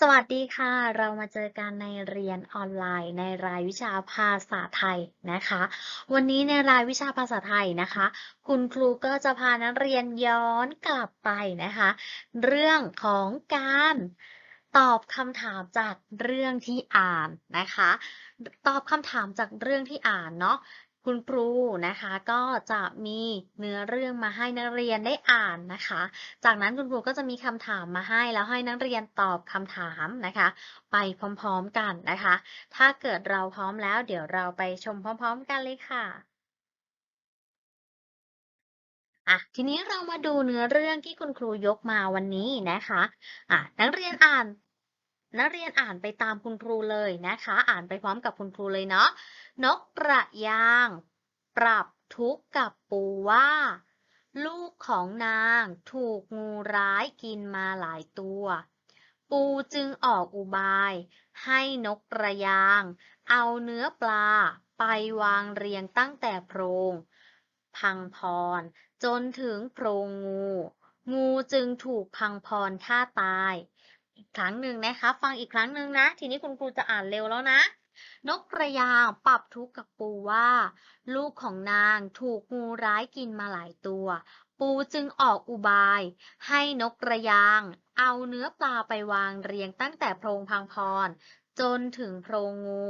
สวัสดีค่ะ เรามาเจอกันในเรียนออนไลน์ ในรายวิชาภาษาไทยนะคะ วันนี้ในรายวิชาภาษาไทยนะคะ คุณครูก็จะพานักเรียนย้อนกลับไปนะคะ เรื่องของการตอบคำถามจากเรื่องที่อ่านนะคะ ตอบคำถามจากเรื่องที่อ่านเนาะ คุณครูนะคะก็จะมีเนื้อเรื่องมาให้นักเรียนได้อ่านนะคะ จากนั้นคุณครูก็จะมีคำถามมาให้แล้วให้นักเรียนตอบคำถามนะคะ ไปพร้อมๆกันนะคะ ถ้าเกิดเราพร้อมแล้ว เดี๋ยวเราไปชมพร้อม ๆ กันเลยค่ะอะทีนี้เรามาดูเนื้อเรื่องที่คุณครูยกมาวันนี้นะคะอะนักเรียนอ่าน นักเรียนอ่านไปตามคุณครูเลยนะคะ อ่านไปพร้อมกับคุณครูเลยเนาะ นกกระยาง ปรับทุกข์กับปูว่า ลูกของนางถูกงูร้ายกินมาหลายตัว ปูจึงออกอุบาย ให้นกกระยาง เอาเนื้อปลาไปวางเรียงตั้งแต่โพรง พังพร จนถึงโพรงงู งูจึงถูกพังพรฆ่าตาย อีกครั้งหนึ่งนะคะ ฟังอีกครั้งหนึ่งนะ ทีนี้คุณครูจะอ่านเร็วแล้วนะ นกกระยางปรับทุกข์กับปูว่า ลูกของนางถูกงูร้ายกินมาหลายตัว ปูจึงออกอุบาย ให้นกกระยาง เอาเนื้อปลาไปวางเรียงตั้งแต่โพรงพังพร จนถึงโพรงงู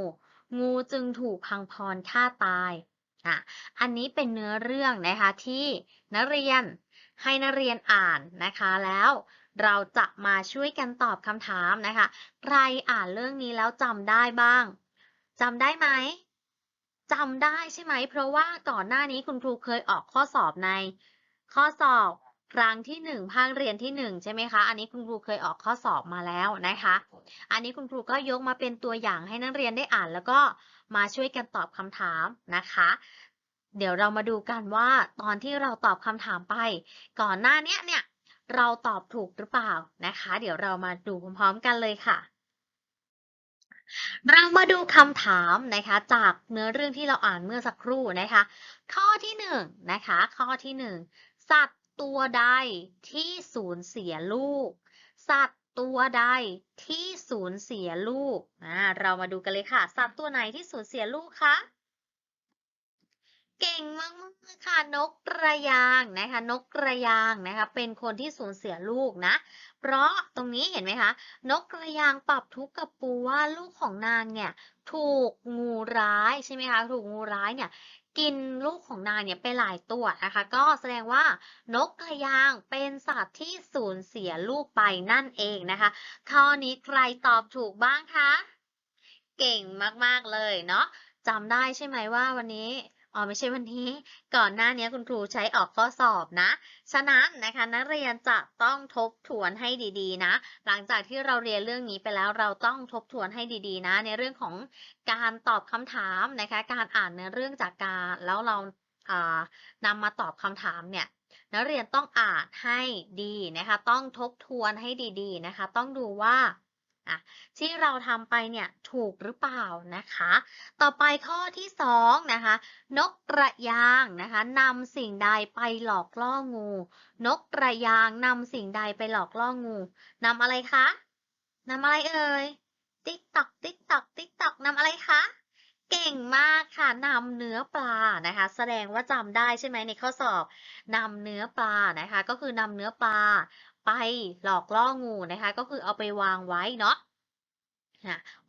งูจึงถูกพังพรฆ่าตายอะอันนี้เป็นเนื้อเรื่องนะคะที่นักเรียนให้นักเรียนอ่านนะคะแล้ว เราจะมาช่วยกันตอบคำถามนะคะ ใครอ่านเรื่องนี้แล้วจำได้บ้างจำได้ไหมจำได้ใช่ไหม เพราะว่าก่อนหน้านี้คุณครูเคยออกข้อสอบใน ข้อสอบครั้งที่หนึ่งภาคเรียนที่หนึ่งใช่ไหมคะ อันนี้คุณครูเคยออกข้อสอบมาแล้วนะคะ อันนี้คุณครูก็ยกมาเป็นตัวอย่างให้นักเรียนได้อ่านแล้วก็มาช่วยกันตอบคำถามนะคะ เดี๋ยวเรามาดูกันว่าตอนที่เราตอบคำถามไป ก่อนหน้านี้เนี่ย เราตอบถูกหรือเปล่านะคะ เดี๋ยวเรามาดูพร้อมๆกันเลยค่ะ เรามาดูคำถามนะคะ จากเนื้อเรื่องที่เราอ่านเมื่อสักครู่นะคะ ข้อที่หนึ่งนะคะ ข้อที่หนึ่งสัตว์ตัวใดที่สูญเสียลูก สัตว์ตัวใดที่สูญเสียลูกอ่าเรามาดูกันเลยค่ะ สัตว์ตัวไหนที่สูญเสียลูกคะ เก่งมากๆค่ะนกกระยางนะคะ นกกระยางนะคะ เป็นคนที่สูญเสียลูกนะ เพราะตรงนี้เห็นไหมคะ นกกระยางปรับทุกข์กับปูว่าลูกของนางเนี่ยถูกงูร้ายใช่ไหมคะ ถูกงูร้ายเนี่ยกินลูกของนางเนี่ยไปหลายตัวนะคะ ก็แสดงว่านกกระยางเป็นสัตว์ที่สูญเสียลูกไปนั่นเองนะคะ ข้อนี้ใครตอบถูกบ้างคะ เก่งมากๆเลยเนาะจำได้ใช่ไหมว่าวันนี้ อ๋อไม่ใช่วันนี้ ก่อนหน้านี้คุณครูใช้ออกข้อสอบนะ ฉะนั้นนะคะนักเรียนจะต้องทบทวนให้ดีๆนะ หลังจากที่เราเรียนเรื่องนี้ไปแล้วเราต้องทบทวนให้ดีๆนะ ในเรื่องของการตอบคำถามนะคะ การอ่านเนื้อเรื่องจากการแล้วเรานำมาตอบคำถามเนี่ยนักเรียนต้องอ่านให้ดีนะคะ ต้องทบทวนให้ดีๆนะคะ ต้องดูว่า อะที่เราทำไปเนี่ยถูกหรือเปล่านะคะ ต่อไปข้อที่สองนะคะ นกกระยางนะคะนำสิ่งใดไปหลอกล่องู นกกระยางนำสิ่งใดไปหลอกล่องูนำอะไรคะนำอะไรเอ่ยติ๊กตอกติ๊กตอกติ๊กตอกนำอะไรคะเก่งมากค่ะนำเนื้อปลานะคะ แสดงว่าจำได้ใช่ไหมในข้อสอบนำเนื้อปลานะคะ ก็คือนำเนื้อปลา ไปหลอกล่องูนะคะ ก็คือเอาไปวางไว้เนาะ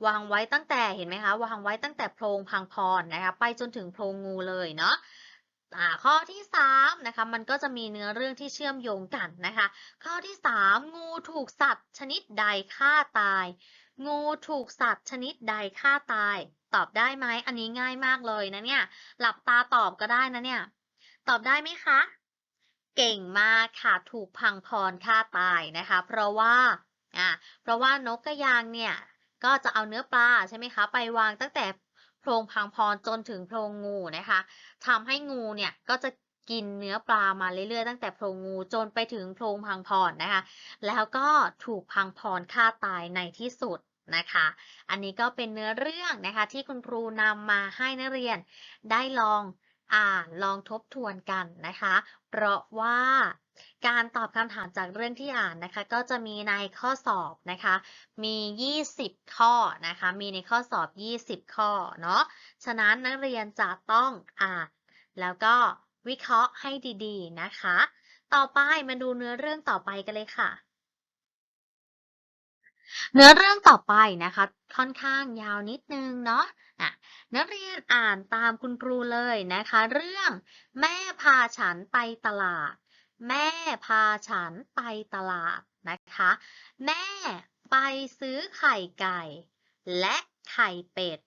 วางไว้ตั้งแต่เห็นไหมคะ วางไว้ตั้งแต่โพรงพังพรนะคะ ไปจนถึงโพรงงูเลยเนาะข้อที่สามนะคะมันก็จะมีเนื้อเรื่องที่เชื่อมโยงกันนะคะ ข้อที่สามงูถูกสัตว์ชนิดใดฆ่าตาย งูถูกสัตว์ชนิดใดฆ่าตาย ตอบได้ไหมอันนี้ง่ายมากเลยนะเนี่ยหลับตาตอบก็ได้นะเนี่ยตอบได้ไหมคะ เก่งมากค่ะ ถูกพังพรฆ่าตายนะคะ เพราะว่าอ่าเพราะว่านกกระยางเนี่ย ก็จะเอาเนื้อปลาใช่ไหมคะ ไปวางตั้งแต่โพรงพังพรจนถึงโพรงงูนะคะทำให้งูเนี่ยก็จะกินเนื้อปลามาเรื่อยๆ ตั้งแต่โพรงงูจนไปถึงโพรงพังพรนะคะ แล้วก็ถูกพังพรฆ่าตายในที่สุดนะคะ อันนี้ก็เป็นเนื้อเรื่องนะคะที่คุณครูนำมาให้นักเรียนได้ลอง อ่านลองทบทวนกันนะคะ เพราะว่าการตอบคำถามจากเรื่องที่อ่านนะคะ ก็จะมีในข้อสอบนะคะ มี 20 ข้อนะคะ มีในข้อสอบ 20 ข้อเนาะฉะนั้นนักเรียนจะต้องอ่าน แล้วก็วิเคราะห์ให้ดีๆนะคะ ต่อไปมาดูเนื้อเรื่องต่อไปกันเลยค่ะเนื้อเรื่องต่อไปนะคะ ค่อนข้างยาวนิดนึงเนาะอะ นักเรียนอ่านตามคุณครูเลยนะคะ เรื่อง แม่พาฉันไปตลาด แม่พาฉันไปตลาดนะคะ แม่ไปซื้อไข่ไก่ และไข่เป็ด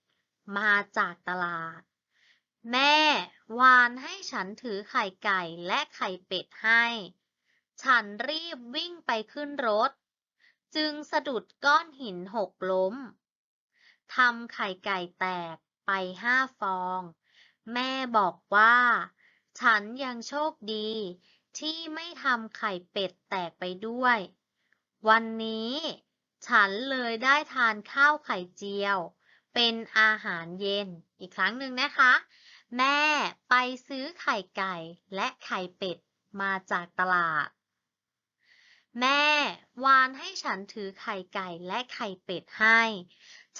มาจากตลาด แม่วานให้ฉันถือไข่ไก่และไข่เป็ดให้ ฉันรีบวิ่งไปขึ้นรถ จึงสะดุดก้อนหินหกล้มทำไข่ไก่แตก ไปห้าฟอง แม่บอกว่า ฉันยังโชคดี ที่ไม่ทำไข่เป็ดแตกไปด้วย วันนี้ ฉันเลยได้ทานข้าวไข่เจียว เป็นอาหารเย็นอีกครั้งหนึ่งนะคะ แม่ไปซื้อไข่ไก่และไข่เป็ดมาจากตลาด แม่ วานให้ฉันถือไข่ไก่และไข่เป็ดให้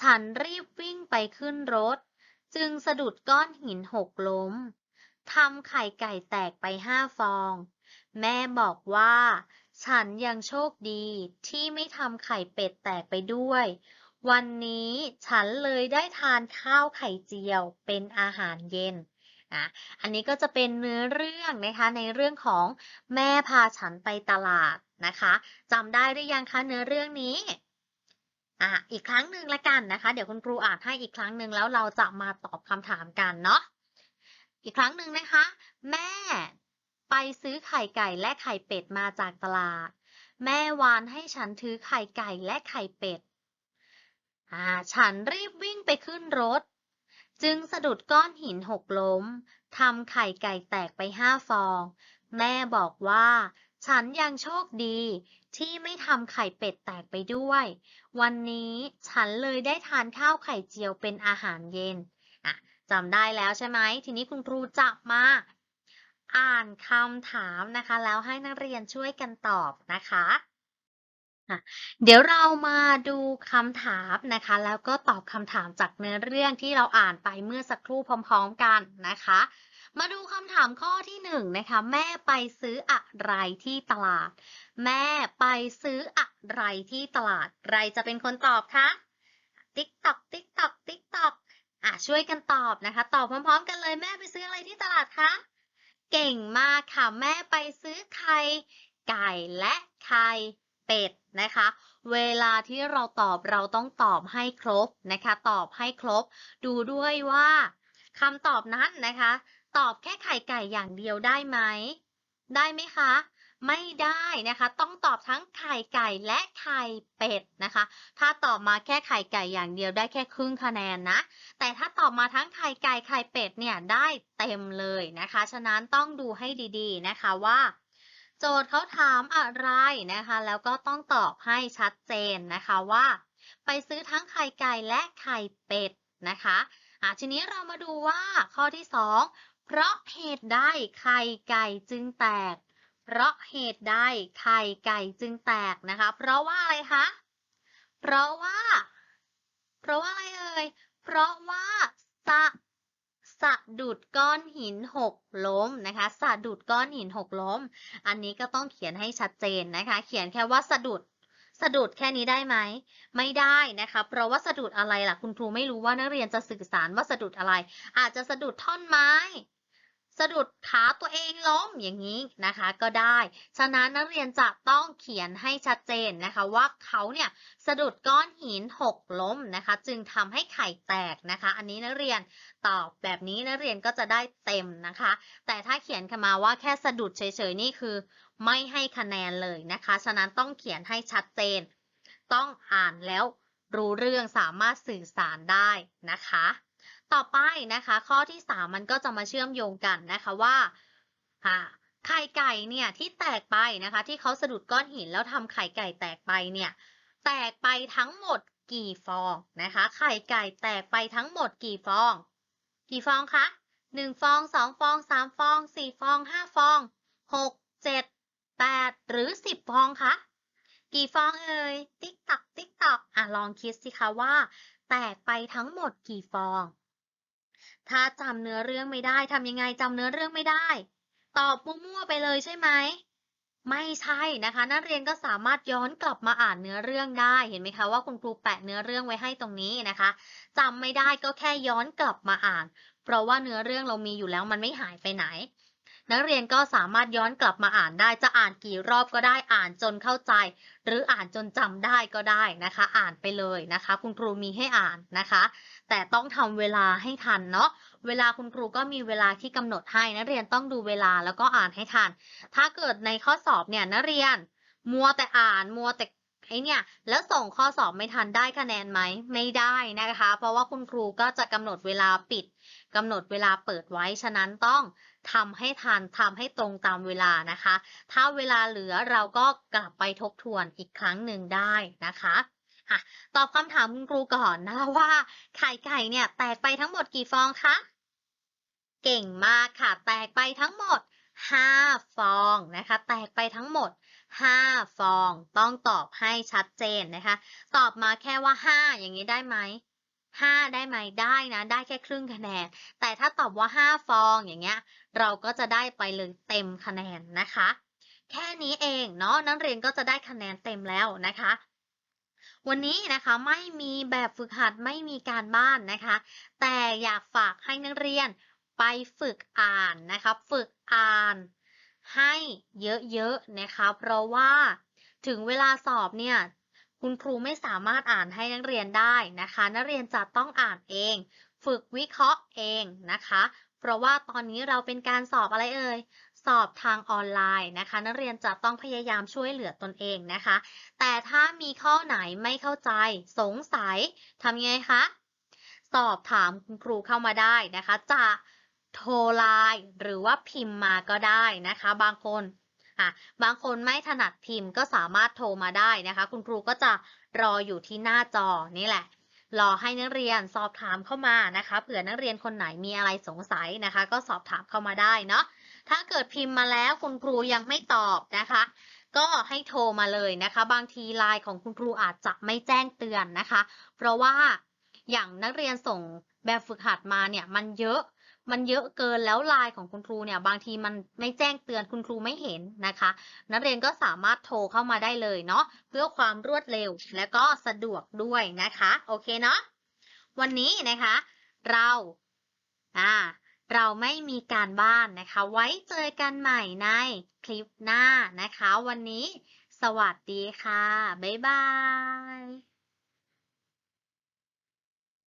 ฉันรีบวิ่งไปขึ้นรถ จึงสะดุดก้อนหินหกล้มทำไข่ไก่แตกไปห้าฟอง แม่บอกว่า ฉันยังโชคดีที่ไม่ทำไข่เป็ดแตกไปด้วย วันนี้ฉันเลยได้ทานข้าวไข่เจียวเป็นอาหารเย็นอะอันนี้ก็จะเป็นเนื้อเรื่องนะคะในเรื่องของแม่พาฉันไปตลาดนะคะจำได้หรือยังคะเนื้อเรื่องนี้ อะอีกครั้งหนึ่งละกันนะคะ เดี๋ยวคุณครูอ่านให้อีกครั้งหนึ่งแล้วเราจะมาตอบคำถามกันเนาะอีกครั้งหนึ่งนะคะ แม่ไปซื้อไข่ไก่และไข่เป็ดมาจากตลาด แม่วานให้ฉันถือไข่ไก่และไข่เป็ดอ่าฉันรีบวิ่งไปขึ้นรถ จึงสะดุดก้อนหินหกล้มทำไข่ไก่แตกไปห้าฟอง แม่บอกว่า ฉันยังโชคดีที่ไม่ทำไข่เป็ดแตกไปด้วย วันนี้ฉันเลยได้ทานข้าวไข่เจียวเป็นอาหารเย็นอะจำได้แล้วใช่ไหม ทีนี้คุณครูจะมา อ่านคำถามนะคะ แล้วให้นักเรียนช่วยกันตอบนะคะะเดี๋ยวเรามาดูคำถามนะคะ แล้วก็ตอบคำถามจากเนื้อเรื่องที่เราอ่านไปเมื่อสักครู่พร้อม ๆ กันนะคะ มาดูคำถามข้อที่หนึ่งนะคะ แม่ไปซื้ออะไรที่ตลาด แม่ไปซื้ออะไรที่ตลาดใครจะเป็นคนตอบคะติ๊กตอกติ๊กตอกติ๊กตอกอะช่วยกันตอบนะคะ ตอบพร้อมๆ กันเลยแม่ไปซื้ออะไรที่ตลาดคะเก่งมากค่ะแม่ไปซื้อไข่ไก่และไข่เป็ดนะคะ เวลาที่เราตอบเราต้องตอบให้ครบนะคะ ตอบให้ครบ ดูด้วยว่าคำตอบนั้นนะคะ ตอบแค่ไข่ไก่อย่างเดียวได้ไหม ได้ไหมคะ ไม่ได้นะคะ ต้องตอบทั้งไข่ไก่และไข่เป็ดนะคะ ถ้าตอบมาแค่ไข่ไก่อย่างเดียวได้แค่ครึ่งคะแนนนะ แต่ถ้าตอบมาทั้งไข่ไก่ไข่เป็ดเนี่ยได้เต็มเลยนะคะ ฉะนั้นต้องดูให้ดีๆนะคะว่าโจทย์เขาถามอะไรนะคะ แล้วก็ต้องตอบให้ชัดเจนนะคะว่า ไปซื้อทั้งไข่ไก่และไข่เป็ดนะคะอะทีนี้เรามาดูว่าข้อที่สอง เพราะเหตุใดไข่ไก่จึงแตก เพราะเหตุใดไข่ไก่จึงแตกนะคะ เพราะว่าอะไรคะ เพราะว่า เพราะว่าอะไรเอ่ย เพราะว่าสะสะดุดก้อนหินหกล้มนะคะ สะดุดก้อนหินหกล้ม อันนี้ก็ต้องเขียนให้ชัดเจนนะคะ เขียนแค่ว่าสะดุด สะดุดแค่นี้ได้ไหม ไม่ได้นะคะ เพราะว่าสะดุดอะไรล่ะ คุณครูไม่รู้ว่านักเรียนจะสื่อสารว่าสะดุดอะไร อาจจะสะดุดท่อนไม้ สะดุดขาตัวเองล้มอย่างนี้นะคะก็ได้ ฉะนั้นนักเรียนจะต้องเขียนให้ชัดเจนนะคะว่าเขาเนี่ยสะดุดก้อนหินหกล้มนะคะ จึงทำให้ไข่แตกนะคะ อันนี้นักเรียนตอบแบบนี้นักเรียนก็จะได้เต็มนะคะ แต่ถ้าเขียนมาว่าแค่สะดุดเฉยๆนี่คือ ไม่ให้คะแนนเลยนะคะ ฉะนั้นต้องเขียนให้ชัดเจน ต้องอ่านแล้วรู้เรื่องสามารถสื่อสารได้นะคะ ต่อไปนะคะ ข้อที่ 3 มันก็จะมาเชื่อมโยงกันนะคะว่าไข่ไก่เนี่ยที่แตกไปนะคะ ที่เขาสะดุดก้อนหินแล้วทำไข่ไก่แตกไปเนี่ยแตกไปทั้งหมดกี่ฟองนะคะ ไข่ไก่แตกไปทั้งหมดกี่ฟอง กี่ฟองคะหนึ่งฟองสองฟองสามฟองสี่ฟองห้าฟองหกเจ็ดแปดหรือสิบฟองคะกี่ฟองเอ่ยติ๊กตักติ๊กตักอะลองคิดสิคะว่า แตกไปทั้งหมดกี่ฟอง ถ้าจำเนื้อเรื่องไม่ได้ทำยังไงจำเนื้อเรื่องไม่ได้ ตอบมั่วๆไปเลยใช่ไหม ไม่ใช่นะคะ นักเรียนก็สามารถย้อนกลับมาอ่านเนื้อเรื่องได้ เห็นไหมคะว่าคุณครูแปะเนื้อเรื่องไว้ให้ตรงนี้นะคะจำไม่ได้ก็แค่ย้อนกลับมาอ่าน เพราะว่าเนื้อเรื่องเรามีอยู่แล้วมันไม่หายไปไหน นักเรียนก็สามารถย้อนกลับมาอ่านได้ จะอ่านกี่รอบก็ได้อ่านจนเข้าใจ หรืออ่านจนจำได้ก็ได้นะคะ อ่านไปเลยนะคะ คุณครูมีให้อ่านนะคะ แต่ต้องทำเวลาให้ทันเนาะเวลาคุณครูก็มีเวลาที่กำหนดให้นักเรียนต้องดูเวลาแล้วก็อ่านให้ทัน ถ้าเกิดในข้อสอบเนี่ยนักเรียนมัวแต่อ่านมัวแต่ ไอเนี่ยแล้วส่งข้อสอบไม่ทันได้คะแนนไหมไม่ได้นะคะ เพราะว่าคุณครูก็จะกำหนดเวลาปิดกำหนดเวลาเปิดไว้ฉะนั้นต้องทำให้ทันทำให้ตรงตามเวลานะคะ ถ้าเวลาเหลือเราก็กลับไปทบทวนอีกครั้งหนึ่งได้นะคะตอบคำถามคุณครูก่อนนะคะว่าไข่ไก่เนี่ยแตกไปทั้งหมดกี่ฟองคะเก่งมากค่ะ แตกไปทั้งหมด 5 ฟองนะคะ แตกไปทั้งหมด 5 ฟอง ต้องตอบให้ชัดเจนนะคะ ตอบมาแค่ว่า 5 อย่างนี้ได้ไหม 5 ได้ไหมได้นะ ได้แค่ครึ่งคะแนน แต่ถ้าตอบว่า 5 ฟองอย่างเงี้ย เราก็จะได้ไปเลยเต็มคะแนนนะคะ แค่นี้เองเนาะนักเรียนก็จะได้คะแนนเต็มแล้วนะคะวันนี้นะคะไม่มีแบบฝึกหัดไม่มีการบ้านนะคะ แต่อยากฝากให้นักเรียนไปฝึกอ่านนะคะ ฝึกอ่าน ให้เยอะๆนะคะ เพราะว่าถึงเวลาสอบเนี่ยคุณครูไม่สามารถอ่านให้นักเรียนได้นะคะ นักเรียนจะต้องอ่านเอง ฝึกวิเคราะห์เองนะคะ เพราะว่าตอนนี้เราเป็นการสอบอะไรเอ่ยสอบทางออนไลน์นะคะ นักเรียนจะต้องพยายามช่วยเหลือตนเองนะคะ แต่ถ้ามีข้อไหนไม่เข้าใจ สงสัยทำยังไงคะสอบถามคุณครูเข้ามาได้นะคะ จะ โทรไลน์หรือว่าพิมพ์มาก็ได้นะคะ บางคนอะบางคนไม่ถนัดพิมพ์ก็สามารถโทรมาได้นะคะ คุณครูก็จะรออยู่ที่หน้าจอนี่แหละรอให้นักเรียนสอบถามเข้ามานะคะ เผื่อนักเรียนคนไหนมีอะไรสงสัยนะคะ ก็สอบถามเข้ามาได้เนาะถ้าเกิดพิมพ์มาแล้วคุณครูยังไม่ตอบนะคะ ก็ให้โทรมาเลยนะคะ บางทีไลน์ของคุณครูอาจจะไม่แจ้งเตือนนะคะ เพราะว่าอย่างนักเรียนส่งแบบฝึกหัดมาเนี่ยมันเยอะ มันเยอะเกินแล้วไลน์ของคุณครูเนี่ยบางทีมันไม่แจ้งเตือนคุณครูไม่เห็นนะคะ นักเรียนก็สามารถโทรเข้ามาได้เลยเนาะเพื่อความรวดเร็วและก็สะดวกด้วยนะคะ โอเคเนาะวันนี้นะคะ เราอ่าเราไม่มีการบ้านนะคะ ไว้เจอกันใหม่ในคลิปหน้านะคะ วันนี้ สวัสดีค่ะ บ๊ายบาย